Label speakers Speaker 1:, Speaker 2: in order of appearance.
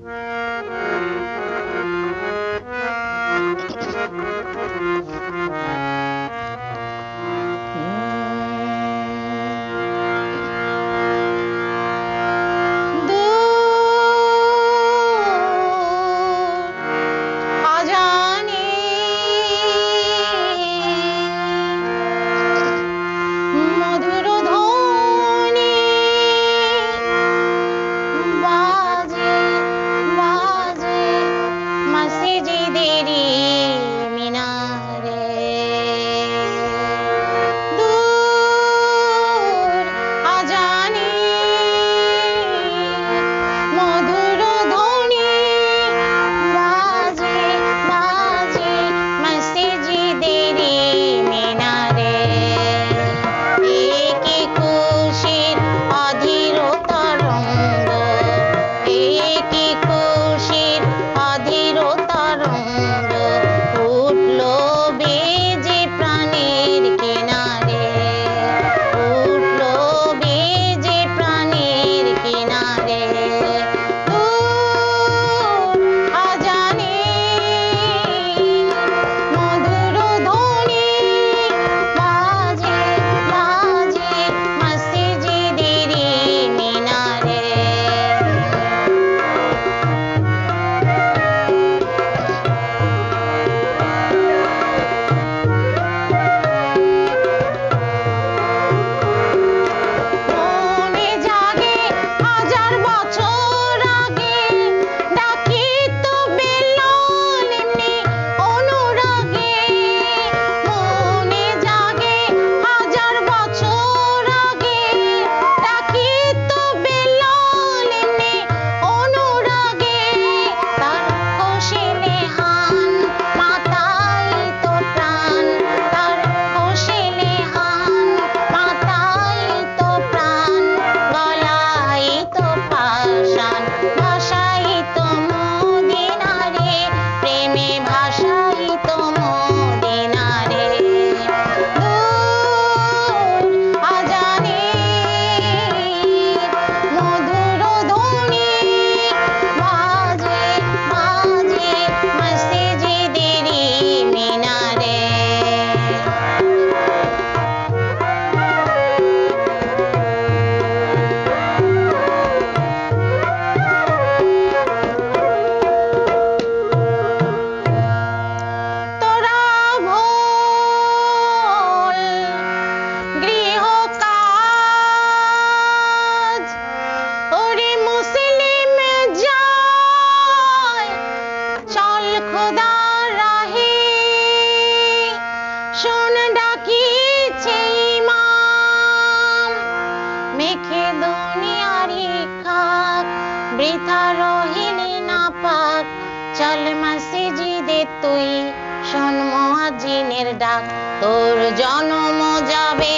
Speaker 1: Mm-hmm. শোন ডাকিছে মেখে দুনিয়ারি খাক, বৃথা রহিলি না পাক চল মসজিদে তুই শোন মহাজিনের ডাক, তোর জন্ম যাবে।